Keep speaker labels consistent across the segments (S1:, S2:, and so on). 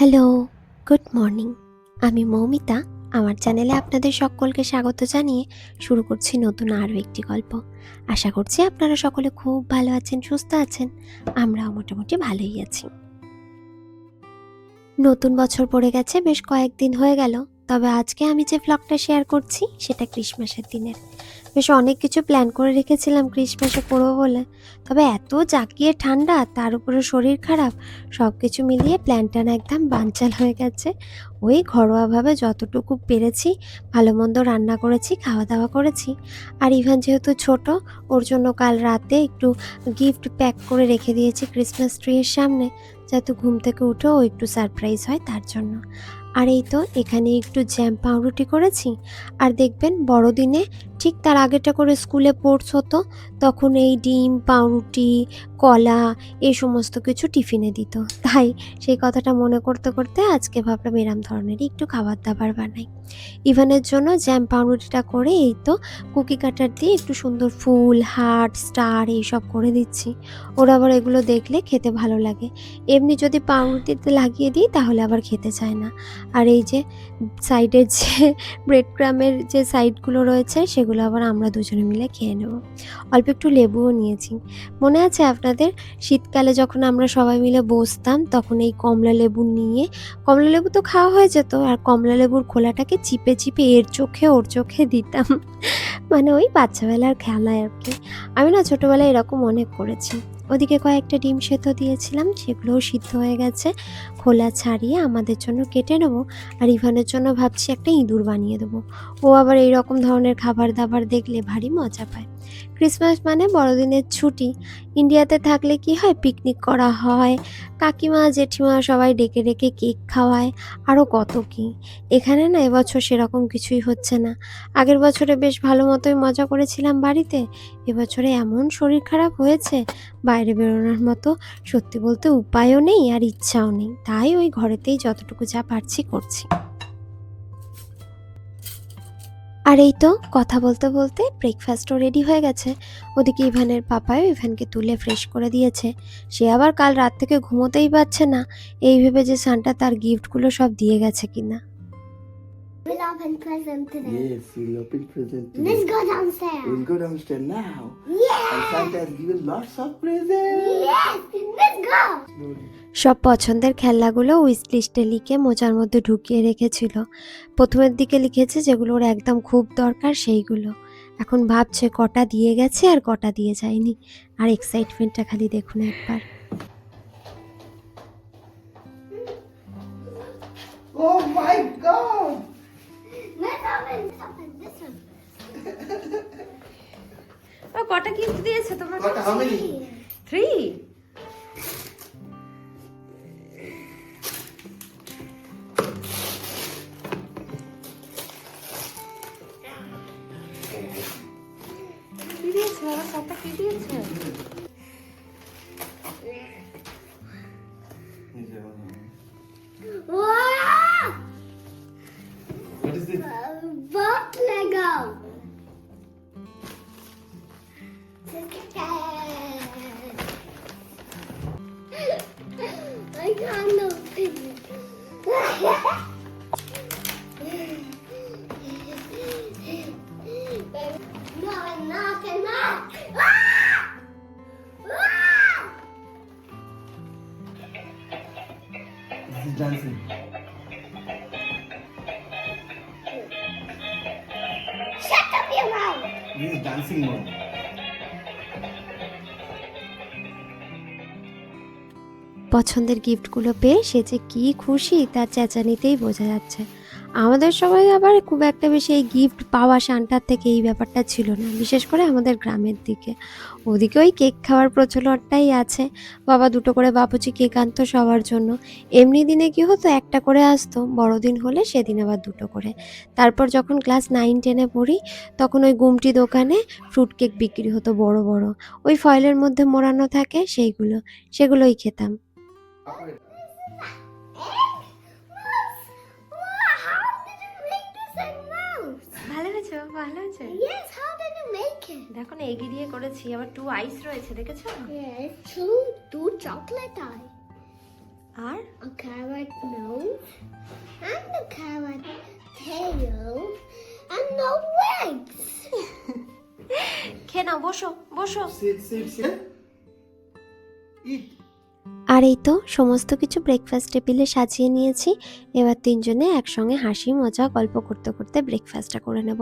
S1: Hello good morning আমি মৌমিতা, আমার চ্যানেলে আপনাদের সকলকে স্বাগত জানিয়ে শুরু করছি নতুন আরও একটি গল্প। আশা করছি আপনারা সকলে খুব ভালো আছেন, সুস্থ আছেন। আমরাও মোটামুটি ভালোই আছি। নতুন বছর পড়ে গেছে, বেশ কয়েকদিন হয়ে গেল। তবে আজকে আমি যে ব্লগটা শেয়ার করছি, সেটা ক্রিসমাসের দিনের। বেশ অনেক কিছু প্ল্যান করে রেখেছিলাম ক্রিসমাসে করব বলে তবে এত জাকিয়ে ঠান্ডা, তার উপরে শরীর খারাপ সব কিছু মিলিয়ে প্ল্যানটা না একদম বানচাল হয়ে গেছে। ওই ঘরোয়াভাবে যতটুকু পেরেছি, ভালো মন্দ রান্না করেছি, খাওয়া দাওয়া করেছি। আর ইভান যেহেতু ছোট, ওর জন্য কাল রাতে একটু গিফট প্যাক করে রেখে দিয়েছি ক্রিসমাস ট্রির সামনে, যাতে ঘুম থেকে উঠেও ও একটু সারপ্রাইজ হয় তার জন্য। আর এই তো এখানে একটু জ্যাম পাউরুটি করেছি। আর দেখবেন বড়দিনে ঠিক তার আগেটা করে স্কুলে পড়স হতো তখন এই ডিম, পাউরুটি, কলা এই সমস্ত কিছু টিফিনে দিত। তাই সেই কথাটা মনে করতে করতে আজকে ভাবলাম এরম ধরনেরই একটু খাবার দাবার বানাই। ইভানের জন্য জ্যাম পাউরুটিটা করে এই তো কুকি কাটার দিয়ে একটু সুন্দর ফুল হার্ট স্টার এইসব করে দিচ্ছি। ওরা আবার এগুলো দেখলে খেতে ভালো লাগে। এমনি যদি পাউরুটিতে লাগিয়ে দিই তাহলে আবার খেতে চায় না। আর এই যে সাইডের যে ব্রেড ক্রামের যে সাইডগুলো রয়েছে সেগুলো আবার আমরা দুজনে মিলে খেয়ে নেব। অল্প একটু লেবুও নিয়েছি। মনে আছে আপনাদের? শীতকালে যখন আমরা সবাই মিলে বসতাম, তখন এই কমলা লেবু নিয়ে, কমলা লেবু তো খাওয়া হয়ে যেত, আর কমলা লেবুর খোলাটাকে চিপে চিপে এর চোখে, ওর চোখে দিতাম। মানে ওই বাচ্চাবেলার খেলায় আর কি। আমি না ছোটোবেলায় এরকম অনেক করেছি। ওদিকে কয়েকটা ডিম সেদ্ধ দিয়েছিলাম, সেগুলোও সিদ্ধ হয়ে গেছে। খোলা ছাড়িয়ে আমাদের জন্য কেটে নেব আর ইভানের জন্য ভাবছি একটা ইঁদুর বানিয়ে দেবো। ও আবার এই রকম ধরনের খাবার দাবার দেখলে ভারী মজা পায়। ক্রিসমাস মানে বড়দিনের ছুটি। ইন্ডিয়াতে থাকলে কি হয়? পিকনিক করা হয়। কাকিমা, জেঠিমা সবাই ডেকে ডেকে কেক খাওয়ায়। আরও কত কি? এখানে না এবছর সেরকম কিছুই হচ্ছে না। আগের বছরে বেশ ভালো মতোই মজা করেছিলাম বাড়িতে। এবছরে এমন শরীর খারাপ হয়েছে, বাইরে বেরোনোর মতো সত্যি বলতে উপায়ও নেই আর ইচ্ছাও নেই। তাই ওই ঘরেতেই যতটুকু যা পারছি করছি। আর এই তো কথা বলতে বলতে ব্রেকফাস্টও রেডি হয়ে গেছে। ওদিকে ইভানের পাপায়ও ইভানকে তুলে ফ্রেশ করে দিয়েছে। সে আবার কাল রাত থেকে ঘুমোতেই পারছে না। এই ভেবে যে সানটা তার গিফটগুলো সব দিয়ে গেছে কিনা।
S2: Open present today.
S3: Yes, we'll open present today.
S2: Let's go downstairs.
S3: We'll go downstairs now.
S2: Yeah.
S3: And Santa has given lots of presents.
S2: Yes. Let's go.
S1: সব পছন্দের খেলনাগুলো উইস লিস্টে লিখে মোজার মধ্যে ঢুকিয়ে রেখেছিল প্রথমের দিকে লিখেছে যেগুলো ওর একদম খুব দরকার সেইগুলো এখন ভাবছে কটা দিয়ে গেছে আর কটা দিয়ে যায়নি আর এক্সাইটমেন্টটা খালি দেখুন একবার
S3: Oh my God!
S4: ও কটা কিস্তি দিয়েছে তোমার
S3: কটা? How many 3 This is dancing.
S2: Shut up your mouth.
S3: This is dancing mode.
S1: পছন্দের গিফটগুলো পেয়ে সে যে কী খুশি তার চেঁচানিতেই বোঝা যাচ্ছে আমাদের সবাই আবার খুব একটা বেশি এই গিফট পাওয়া শানটার থেকে এই ব্যাপারটা ছিল না, বিশেষ করে আমাদের গ্রামের দিকে। ওদিকে ওই কেক খাওয়ার প্রচলনটাই আছে, বাবা দুটো করে বাপুচি কেক আনতো সবার জন্য। এমনি দিনে কি হতো, একটা করে আসতো, বড়দিন হলে সেদিন আবার দুটো করে। তারপর যখন ক্লাস নাইন টেনে পড়ি, তখন ওই গুমটি দোকানে ফ্রুট কেক বিক্রি হতো বড় বড়। ওই ফয়েলের মধ্যে মোড়ানো থাকে, সেইগুলো, সেগুলোই খেতাম।
S4: বাবা, ভালো হয়েছে
S2: Yes, how did you make it?
S4: দেখো না এগিয়ে দিয়ে করেছি আবার টু আইস রয়েছে দেখেছ
S2: Yes, two, two chocolate eye.
S1: R
S2: a carrot nose, and a carrot tail, and no legs.
S1: খেয়ে নাও বসো বসো
S3: Sit, sit, sit. Eat.
S1: আর এই তো, সমস্ত কিছু ব্রেকফাস্ট টেবিলে সাজিয়ে নিয়েছি। এবার তিনজনে একসঙ্গে হাসি, মজা, গল্প করতে করতে ব্রেকফাস্টটা করে নেব।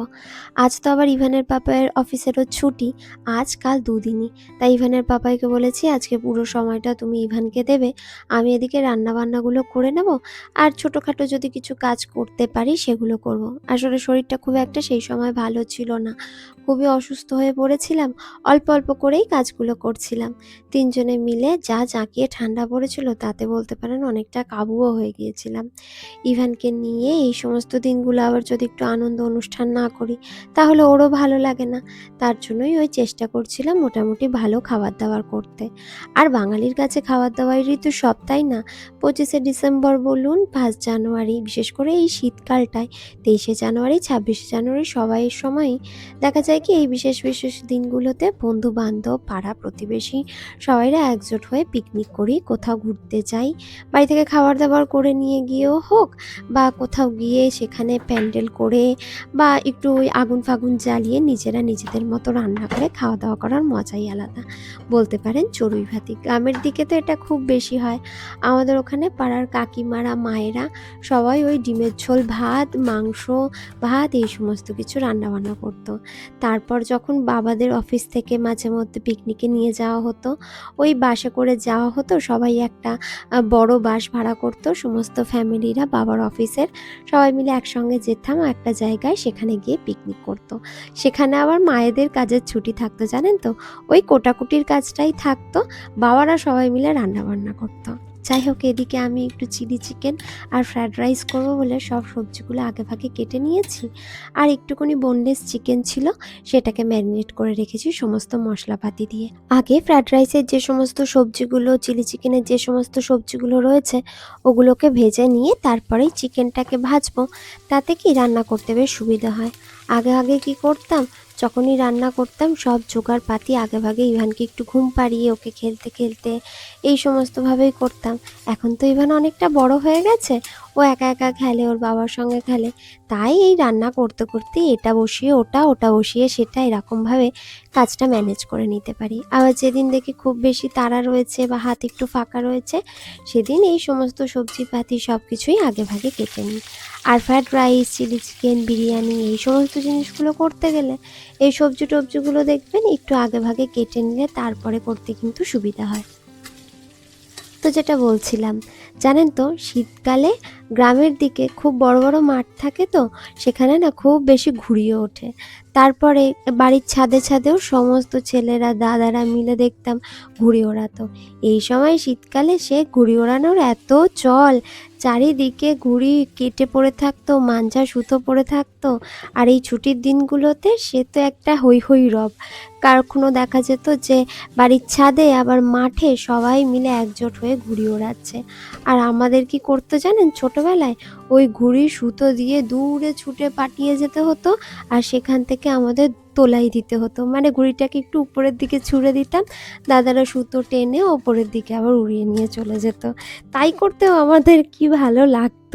S1: আজ তো আবার ইভানের পাপায়ের অফিসেরও ছুটি, আজ কাল দুদিনই। তাই ইভানের পাপাইকে বলেছি, আজকে পুরো সময়টা তুমি ইভানকে দেবে, আমি এদিকে রান্না বান্নাগুলো করে নেব, আর ছোটোখাটো যদি কিছু কাজ করতে পারি সেগুলো করব। আসলে শরীরটা খুব একটা সেই সময় ভালো ছিল না। খুবই অসুস্থ হয়ে পড়েছিলাম, অল্প অল্প করেই কাজগুলো করছিলাম। তিনজনে মিলে যা জাঁকিয়ে ঠান্ডা পড়েছিল, তাতে বলতে পারেন অনেকটা কাবুও হয়ে গিয়েছিলাম। ইভানকে নিয়ে এই সমস্ত দিনগুলো আবার যদি একটু আনন্দ অনুষ্ঠান না করি, তাহলে ওরও ভালো লাগে না। তার জন্যই ওই চেষ্টা করছিলাম মোটামুটি ভালো খাবার দাবার করতে। আর বাঙালির কাছে খাবার দাবারই তো সব, তাই না? পঁচিশে ডিসেম্বর বলুন ফার্স্ট জানুয়ারি, বিশেষ করে এই শীতকালটায়, তেইশে জানুয়ারি, ছাব্বিশে জানুয়ারি সবাইয়ের সময়ই দেখা যায় কি এই বিশেষ বিশেষ দিনগুলোতে বন্ধু বান্ধব পাড়া প্রতিবেশী সবাইরা একজোট হয়ে পিকনিক করি কোথাও ঘুরতে যাই বাড়ি থেকে খাবার দাবার করে নিয়ে গিয়েও হোক বা কোথাও গিয়ে সেখানে প্যান্ডেল করে বা একটু ওই আগুন ফাগুন জ্বালিয়ে নিজেরা নিজেদের মতো রান্না করে খাওয়া দাওয়া করার মজাই আলাদা। বলতে পারেন চড়ুই ভাতি। গ্রামের দিকে তো এটা খুব বেশি হয়। আমাদের ওখানে পাড়ার কাকিমারা, মায়েরা সবাই ওই ডিমের ঝোল, ভাত, মাংস, ভাত এই সমস্ত কিছু রান্না বান্না করতো। তারপর যখন বাবাদের অফিস থেকে মাঝে মধ্যে পিকনিকে নিয়ে যাওয়া হতো, ওই বাসে করে যাওয়া হতো সবাই একটা বড় বাস ভাড়া করত। সমস্ত ফ্যামিলিরা বাবার অফিসের সবাই মিলে একসঙ্গে যেতাম, একটা জায়গায় সেখানে গিয়ে পিকনিক করতো। সেখানে আবার মায়েদের কাজের ছুটি থাকতো, জানেন তো? ওই কোটাকুটির কাজটাই থাকতো, বাবারা সবাই মিলে রান্নাবান্না করতো। যাই হোক, এদিকে আমি একটু চিলি চিকেন আর ফ্রায়েড রাইস করব বলে সব সবজিগুলো আগে ভাগে কেটে নিয়েছি। আর একটুখানি বোনলেস চিকেন ছিল, সেটাকে ম্যারিনেট করে রেখেছি সমস্ত মশলাপাতি দিয়ে। আগে ফ্রায়েড রাইসের যে সমস্ত সবজিগুলো, চিলি চিকেনের যে সমস্ত সবজিগুলো রয়েছে, ওগুলোকে ভেজে নিয়ে তারপরেই চিকেনটাকে ভাজবো। তাতে কি রান্না করতে বেশ সুবিধা হয়। আগে আগে কি করতাম যখনই রান্না করতাম, সব জোগাড় পাতি আগেভাগে ইভানকে একটু ঘুম পাড়িয়ে ওকে খেলতে খেলতে এই সমস্তভাবেই করতাম। এখন তো ইভান অনেকটা বড় হয়ে গেছে। ও একা একা খেলে, ওর বাবার সঙ্গে খেলে। তাই এই রান্না করতে করতে এটা বসিয়ে, ওটা ওটা বসিয়ে সেটা এরকমভাবে কাজটা ম্যানেজ করে নিতে পারি। আবার যেদিন দেখি খুব বেশি তাড়া রয়েছে বা হাত একটু ফাঁকা রয়েছে, সেদিন এই সমস্ত সবজিপাতি সব কিছুই আগে ভাগে কেটে নিই। আর fried rice chilli chicken biryani এই সমস্ত জিনিসগুলো করতে গেলে এই সবজি টবজিগুলো দেখবেন একটু আগে ভাগে কেটে নিলে তারপরে করতে কিন্তু সুবিধা হয়। তো যেটা বলছিলাম। জানেন তো, শীতকালে গ্রামের দিকে খুব বড় বড় মাঠ থাকে তো, সেখানে না খুব বেশি ঘুরিয়ে ওঠে। তারপরে বাড়ির ছাদে ছাদেও সমস্ত ছেলেরা, দাদারা মিলে দেখতাম ঘুড়ি ওড়াতো। এই সময় শীতকালে সে ঘুড়ি ওড়ানোর এত চল চারিদিকে ঘুড়ি কেটে পড়ে থাকতো, মাঞ্জা সুতো পড়ে থাকতো। আর এই ছুটির দিনগুলোতে সে তো একটা হই হই রব। কখনো দেখা যেত যে বাড়ির ছাদে আবার মাঠে সবাই মিলে একজোট হয়ে ঘুড়ি ওড়াচ্ছে। আর আমাদের কি করতে জানেন? ছোটবেলায় ওই ঘুড়ি সুতো দিয়ে দূরে ছুটে পাঠিয়ে যেতে হতো। আর সেখান থেকে আমাদের তোলাই দিতে হতো। মানে ঘুড়িটাকে একটু উপরের দিকে ছুঁড়ে দিতাম, দাদারা সুতো টেনে ওপরের দিকে আবার উড়িয়ে নিয়ে চলে যেত। তাই করতেও আমাদের কি ভালো লাগতো।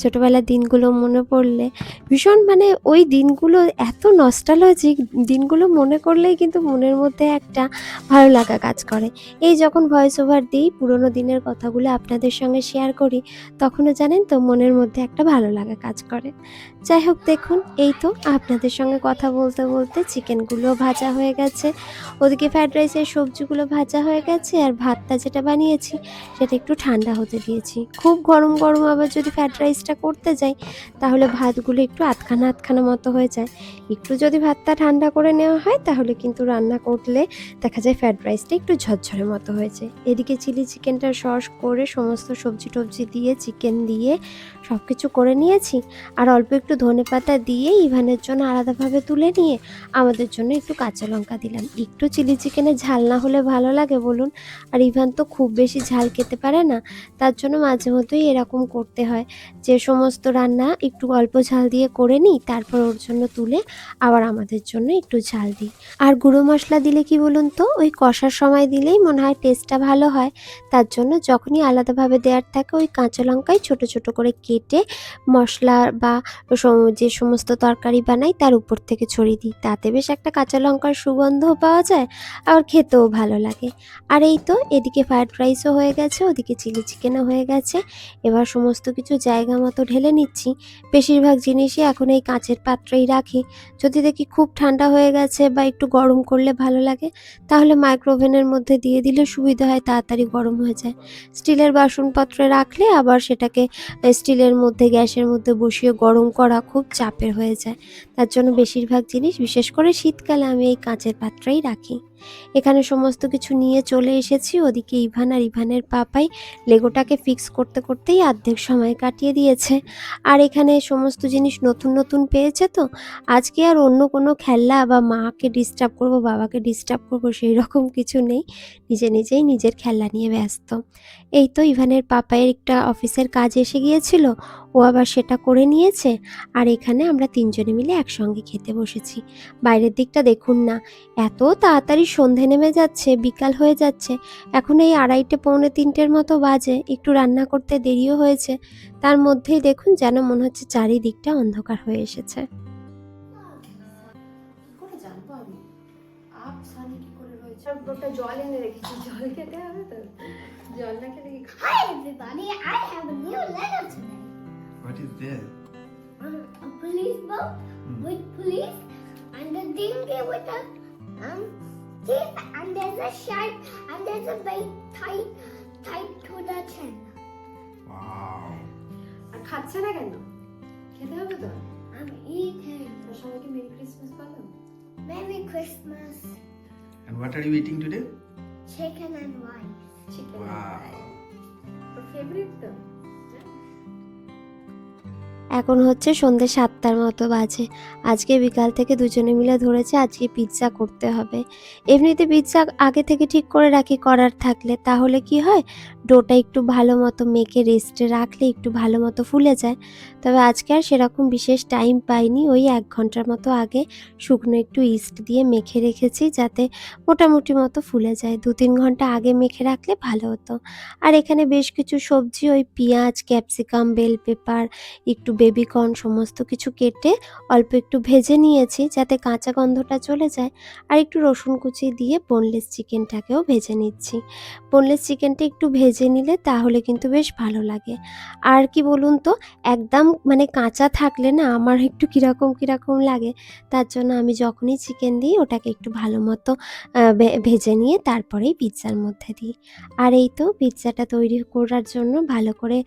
S1: ছোটবেলার দিনগুলো মনে পড়লে ভীষণ মানে ওই দিনগুলো এত নস্টালজিক দিনগুলো মনে করলেই কিন্তু মনের মধ্যে একটা ভালো লাগা কাজ করে। এই যখন ভয়েস ওভার দিই, পুরোনো দিনের কথাগুলো আপনাদের সঙ্গে শেয়ার করি, তখনও জানেন তো মনের মধ্যে একটা ভালো লাগা কাজ করে। যাই হোক দেখুন, এই তো আপনাদের সঙ্গে কথা বলতে বলতে চিকেনগুলো ভাজা হয়ে গেছে, ওদিকে ফ্রাইড রাইসের সবজিগুলো ভাজা হয়ে গেছে, আর ভাতটা যেটা বানিয়েছি, সেটা একটু ঠান্ডা হতে দিয়েছি। খুব গরম গরম আবার যদি ফ্রাইড রাইসটা করতে যাই, তাহলে ভাতগুলো একটু আধখানা আধখানা মতো হয়ে যায়। একটু যদি ভাতটা ঠান্ডা করে নেওয়া হয়, তাহলে কিন্তু রান্না করলে দেখা যায় ফ্রাইড রাইসটা একটু ঝরঝরে মতো হয়েছে এদিকে চিলি চিকেনটা সস করে সমস্ত সবজি টবজি দিয়ে, চিকেন দিয়ে সব কিছু করে নিয়েছি। আর অল্প একটু ধনে পাতা দিয়ে ইভানের জন্য আলাদাভাবে তুলে নিয়ে আমাদের জন্য একটু কাঁচা লঙ্কা দিলাম। একটু চিলি চিকেনে ঝাল না হলে ভালো লাগে বলুন। আর ইভান তো খুব বেশি ঝাল খেতে পারে না, তার জন্য মাঝে মধ্যেই এরকম করতে হয়। হয় যে সমস্ত রান্না একটু অল্প ঝাল দিয়ে করে নিই, তারপর ওর জন্য তুলে আবার আমাদের জন্য একটু ঝাল দিই। আর গুঁড়ো মশলা দিলে কি বলুন তো, ওই কষার সময় দিলেই মনে হয় টেস্টটা ভালো হয়। তার জন্য যখনই আলাদাভাবে দেওয়ার থাকে, ওই কাঁচা লঙ্কায় ছোট ছোট করে কেটে মশলা বা যে সমস্ত তরকারি বানাই তার উপর থেকে ছড়িয়ে দিই। তাতে বেশ একটা কাঁচা লঙ্কার সুগন্ধও পাওয়া যায়, আবার খেতেও ভালো লাগে। আর এই তো, এদিকে ফ্রায়েড রাইসও হয়ে গেছে, ওদিকে চিলি চিকেনও হয়ে গেছে। এবার সমস্ত কিছু জায়গা মতো ঢেলে নিচ্ছি। বেশিরভাগ জিনিসই এখন এই কাঁচের পাত্রেই রাখি। যদি দেখি খুব ঠান্ডা হয়ে গেছে বা একটু গরম করলে ভালো লাগে, তাহলে মাইক্রোওভেনের মধ্যে দিয়ে দিলে সুবিধা হয়, তাড়াতাড়ি গরম হয়ে যায়। স্টিলের বাসনপত্রে রাখলে আবার সেটাকে স্টিলের মধ্যে, গ্যাসের মধ্যে বসিয়ে গরম করা খুব চাপের হয়ে যায়। তার জন্য বেশিরভাগ জিনিস, বিশেষ করে শীতকালে আমি এই কাঁচের পাত্রেই রাখি। এখানে সমস্ত কিছু নিয়ে চলে এসেছি। ওদিকে ইভান আর ইভানের পাপাই লেগোটাকে ফিক্স করতে করতেই অর্ধেক সময় কাটিয়ে দিয়েছে। আর এখানে সমস্ত জিনিস নতুন নতুন পেয়েছে তো। আজকে আর অন্য কোনো খেলনা বা মাকে ডিস্টার্ব করব, বাবাকে ডিস্টার্ব করব সেই রকম কিছু নেই। নিজে নিজেই নিজের খেলনা নিয়ে ব্যস্ত। এই তো ইভানের পাপায়ের একটা অফিসের কাজ এসে গিয়েছিল। ও আবার সেটা করে নিয়েছে আর এখানে আমরা তিনজনে মিলে একসঙ্গে খেতে বসেছি। বাইরের দিকটা দেখুন না এত তাড়াতাড়ি সন্ধে নেমে যাচ্ছে বিকাল হয়ে যাচ্ছে এখন এই আড়াইটে পৌনে তিনটের মতো বাজে একটু রান্না করতে দেরিও হয়েছে তার মধ্যেই দেখুন যেন মনে হচ্ছে চারিদিকটা অন্ধকার হয়ে এসেছে।
S4: জল এনে রেখেছি জল খেতে হবে তো? জল না খেলে
S2: I have a new letter today.
S3: What is there?
S2: Um, a police boat
S3: Hmm.
S2: with police and a dinghy with a um thief and there's a shark and there's a bait tied tied to the chain.
S3: Wow.
S4: আর খাচ্ছে না কেন খেতে হবে তো
S2: I'm eating.
S4: আর সবাইকে merry Christmas বলো
S2: Merry Christmas,
S3: And what are you eating today?
S2: chicken and rice.
S4: Chicken
S3: Wow.
S4: Or favourite তো
S1: এখন হচ্ছে সন্ধ্যে সাতটার মতো বাজে। আজকে বিকাল থেকে দুজনে মিলে ধরেছে আজকে পিৎজা করতে হবে। এমনিতে পিৎজা আগে থেকে ঠিক করে রাখি, করার থাকলে। তাহলে কি হয়? ডোটা একটু ভালো মতো মেখে রেস্টে রাখলে একটু ভালো মতো ফুলে যায়। তবে আজকে আর সেরকম বিশেষ টাইম পাইনি। ওই এক ঘণ্টার মতো আগে শুকনো একটু ইস্ট দিয়ে মেখে রেখেছি যাতে মোটামুটি মতো ফুলে যায়। দু তিন ঘণ্টা আগে মেখে রাখলে ভালো হতো। আর এখানে বেশ কিছু সবজি, ওই পেঁয়াজ ক্যাপসিকাম বেল পেপার একটু বেবিকর্ন সমস্ত কিছু কেটে অল্প একটু ভেজে নিয়েছি যাতে কাঁচা গন্ধটা চলে যায়। আর একটু রসুন কুচি দিয়ে বোনলেস চিকেনটাকেও ভেজে নিচ্ছি। বোনলেস চিকেনটা একটু ভেজে নিলে তাহলে কিন্তু বেশ ভালো লাগে। আর কি বলুন তো, একদম মানে কাঁচা থাকলে না আমার একটু কীরকম কীরকম লাগে। তার জন্য আমি যখনই চিকেন দিই ওটাকে একটু ভালো মতো ভেজে নিয়ে তারপরেই পিৎজার মধ্যে দিই। আর এই তো পিৎজাটা তৈরি করার জন্য ভালো করে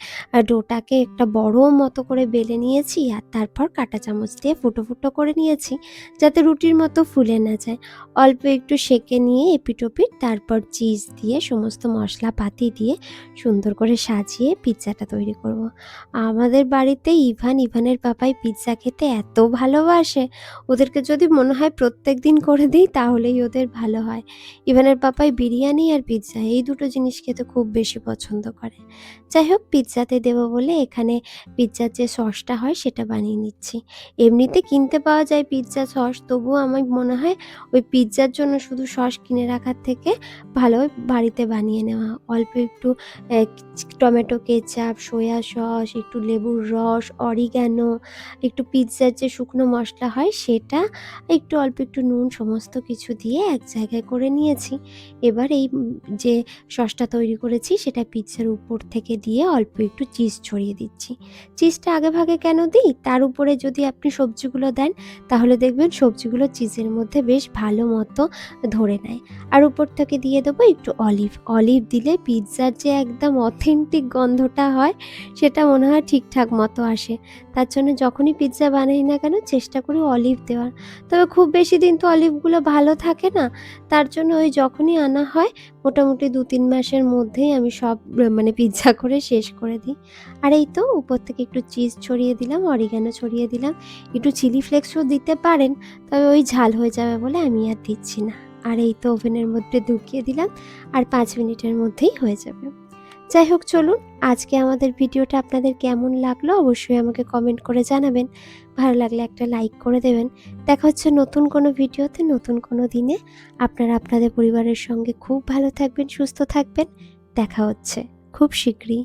S1: ডোটাকে একটা বড় মতো করে বেলে নিয়েছি আর তারপর কাঁটা চামচ দিয়ে ফুটো ফুটো করে নিয়েছি যাতে রুটির মতো ফুলে না যায়। অল্প একটু সেকে নিয়ে এপিটোপিট তারপর চিজ দিয়ে সমস্ত মশলাপাতি দিয়ে সুন্দর করে সাজিয়ে পিৎজাটা তৈরি করব। আমাদের বাড়িতে ইভান ইভানের পাপাই পিৎজা খেতে এত ভালোবাসে। ওদেরকে যদি মনে হয় প্রত্যেক দিন করে দিই তাহলেই ওদের ভালো হয়। ইভানের পাপাই বিরিয়ানি আর পিৎজা এই দুটো জিনিস খেতে খুব বেশি পছন্দ করে। যাই হোক, পিৎজাতে দেবো বলে এখানে পিৎজার যে সসটা হয় সেটা বানিয়ে নিচ্ছি। এমনিতে কিনতে পাওয়া যায় পিৎজা সস, তবুও আমার মনে হয় ওই পিৎজার জন্য শুধু সস কিনে রাখার থেকে ভালো বাড়িতে বানিয়ে নেওয়া। অল্প একটু টমেটো কেচাপ, সয়া সস, একটু লেবুর রস অরিগ্যানো একটু পিৎজার যে শুকনো মশলা হয় সেটা, একটু অল্প একটু নুন সমস্ত কিছু দিয়ে এক জায়গায় করে নিয়েছি। এবার এই যে সসটা তৈরি করেছি সেটা পিৎজার উপর থেকে দিয়ে অল্প একটু চিজ ছড়িয়ে দিচ্ছি। চিজটা আগে ভাগে কেন দিই? তার উপরে যদি আপনি সবজিগুলো দেন, তাহলে দেখবেন সবজিগুলো চিজের মধ্যে বেশ ভালো মতো ধরে নেয়। আর উপর থেকে দিয়ে দেবো একটু অলিভ। অলিভ দিলে পিৎজার যে একদম অথেন্টিক গন্ধটা হয়, সেটা মনে হয় ঠিকঠাক মতো আসে। তার জন্য যখনই পিৎজা বানাই না কেন, চেষ্টা করি অলিভ দেওয়ার। তবে খুব বেশি দিন তো অলিভগুলো ভালো থাকে না। তার জন্য ওই যখনই আনা হয়, মোটামুটি দু তিন মাসের মধ্যেই আমি সব মানে পিৎজা করে শেষ করে দিই। আর এই তো, উপর থেকে একটু চিজ ছড়িয়ে দিলাম অরিগানো ছড়িয়ে দিলাম। একটু চিলি ফ্লেক্সও দিতে পারেন, তবে ওই ঝাল হয়ে যাবে বলে আমি আর দিচ্ছি না। আর এই তো ওভেনের মধ্যে ঢুকিয়ে দিলাম, আর পাঁচ মিনিটের মধ্যেই হয়ে যাবে। যাই হোক, চলুন, আজকে আমাদের ভিডিওটা আপনাদের কেমন লাগল অবশ্যই আমাকে কমেন্ট করে জানাবেন। ভালো লাগলে একটা লাইক করে দেবেন। দেখা হচ্ছে নতুন কোনো ভিডিওতে, নতুন কোনো দিনে। আপনারা আপনাদের পরিবারের সঙ্গে খুব ভালো থাকবেন, সুস্থ থাকবেন। দেখা হচ্ছে খুব শীঘ্রই।